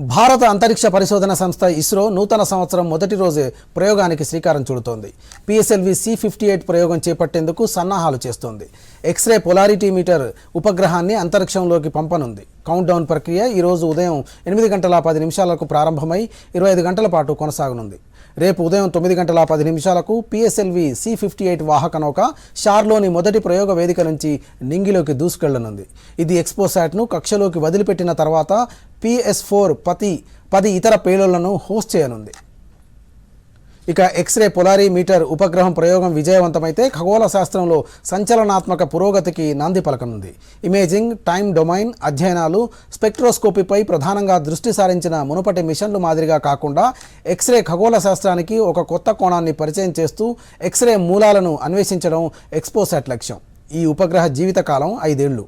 భారత అంతరిక్ష పరిశోధన సంస్థ ఇస్రో నూతన సంవత్సరం మొదటి రోజే ప్రయోగానికి శ్రీకారం చుడుతోంది. పిఎస్ఎల్వి సి ఫిఫ్టీ ఎయిట్ ప్రయోగం చేపట్టేందుకు సన్నాహాలు చేస్తోంది. ఎక్స్రే పొలారిటీ మీటర్ ఉపగ్రహాన్ని అంతరిక్షంలోకి పంపనుంది. కౌంట్ డౌన్ ప్రక్రియ ఈరోజు ఉదయం ఎనిమిది గంటల పది నిమిషాలకు ప్రారంభమై ఇరవై ఐదు గంటల పాటు కొనసాగనుంది. రేపు ఉదయం తొమ్మిది గంటల పది నిమిషాలకు పిఎస్ఎల్వి సి ఫిఫ్టీ ఎయిట్ వాహక నౌక షార్లోని మొదటి ప్రయోగ వేదిక నుంచి నింగిలోకి దూసుకెళ్ళనుంది. ఇది ఎక్స్పోసాట్ను కక్షలోకి వదిలిపెట్టిన తర్వాత పిఎస్ ఫోర్ పతి పది ఇతర పేలులను హోస్ట్ చేయనుంది. ఇక ఎక్స్రే పొలారీ మీటర్ ఉపగ్రహం ప్రయోగం విజయవంతమైతే ఖగోళ శాస్త్రంలో సంచలనాత్మక పురోగతికి నాంది పలకనుంది. ఇమేజింగ్ టైం డొమైన్ అధ్యయనాలు స్పెక్ట్రోస్కోపీపై ప్రధానంగా దృష్టి సారించిన మునుపటి మిషన్లు మాదిరిగా కాకుండా ఎక్స్రే ఖగోళ శాస్త్రానికి ఒక కొత్త కోణాన్ని పరిచయం చేస్తూ ఎక్స్రే మూలాలను అన్వేషించడం ఎక్స్పోసాట్ లక్ష్యం. ఈ ఉపగ్రహ జీవితకాలం ఐదేళ్ళు.